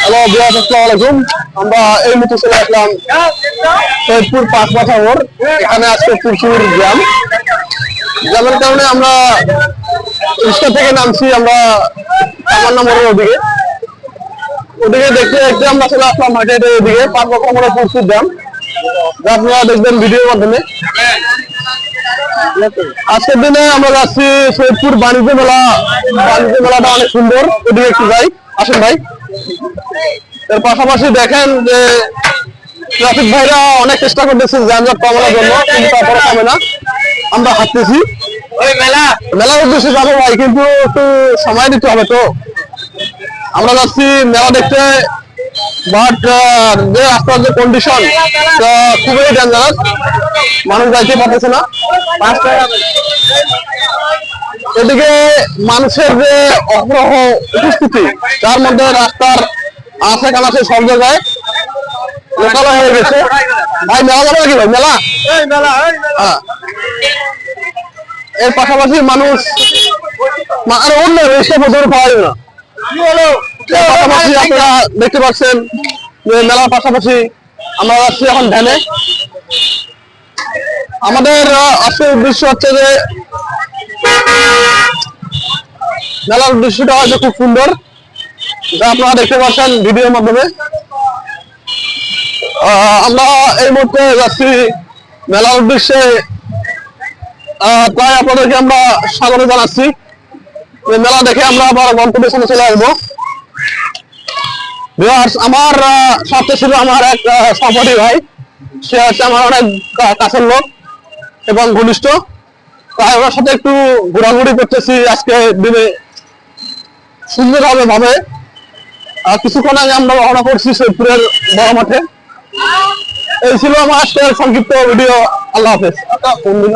Hello বিয়াস আসসালামু আলাইকুম। আমরা এই মুহূর্তে চলে আসলাম সৈয়দপুর পাঁচ মাথা মোড়। এখানে আজকে প্রচুর জ্যাম জ্যামের কারণে আমরা রিক্সা থেকে নামছি আমরা তামান্না মোড়ের ওদিকে। ওদিকে দেখতে দেখতে আমরা চলে আসলাম হাটে ওদিকে, পাঁচ মোড়ে প্রচুর জ্যাম যা আপনারা দেখবেন ভিডিওর মাধ্যমে। আজকের দিনে আমরা যাচ্ছি সৈয়দপুর বাণিজ্য মেলা। বাণিজ্য মেলাটা অনেক সুন্দর। ওদিকে একটু যাই। আসেন ভাই। এর পাশাপাশি দেখেন যে ট্রাফিক ভাইরা অনেক চেষ্টা করতেছে যানজট কমানোর জন্য কিন্তু তারপরে কমে না। আমরা হাঁটতেছি। মেলা। মেলার উদ্দেশ্যে যাব ভাই কিন্তু একটু সময় দিতে হবে তো। আমরা যাচ্ছি মেলা দেখতে। বাট যে রাস্তার যে কন্ডিশন খুবই ডেঞ্জারাস মানুষ যাইতে পারতেছে না। এদিকে মানুষের যে অগ্রহ উপস্থিতি তার মধ্যে রাস্তার আশে কানাশে সব জায়গায় লোকাল হয়ে গেছে। ভাই মেলা যাবে নাকি ভাই? মেলা? হ্যাঁ। এর পাশাপাশি মানুষ আর অন্য রেস্টে প্রচুর পাওয়া যাবে না। পাশাপাশি আপনারা দেখতে পাচ্ছেন যে মেলার পাশাপাশি আমরা যাচ্ছি এখন ধ্যানে। আমাদের আজকের উদ্দেশ্য হচ্ছে যে মেলার দৃশ্যটা হয়তো খুব সুন্দর। আপনারা দেখতে পাচ্ছেন ভিডিওর মাধ্যমে। আমরা এই মুহূর্তে যাচ্ছি মেলার উদ্দেশ্যে। প্রায় আপনাদেরকে আমরা স্বাগত জানাচ্ছি। মেলা দেখে আমরা আবার গন্তব্যের সামনে চলে আসব। আমার সাথে ছিল আমার এক সহপাঠী ভাই। সে হচ্ছে আমার অনেক কাছের লোক এবং ঘনিষ্ঠ। ওনার সাথে একটু ঘোরাঘুরি করতেছি আজকে দিনে সুন্দর হবে ভাবে। আর কিছুক্ষণ আগে আমরা রওনা করছি সৈপুরের বড় মাঠে এই ছিল আমার আজকের সংক্ষিপ্ত ভিডিও আল্লাহ হাফেজ। দিন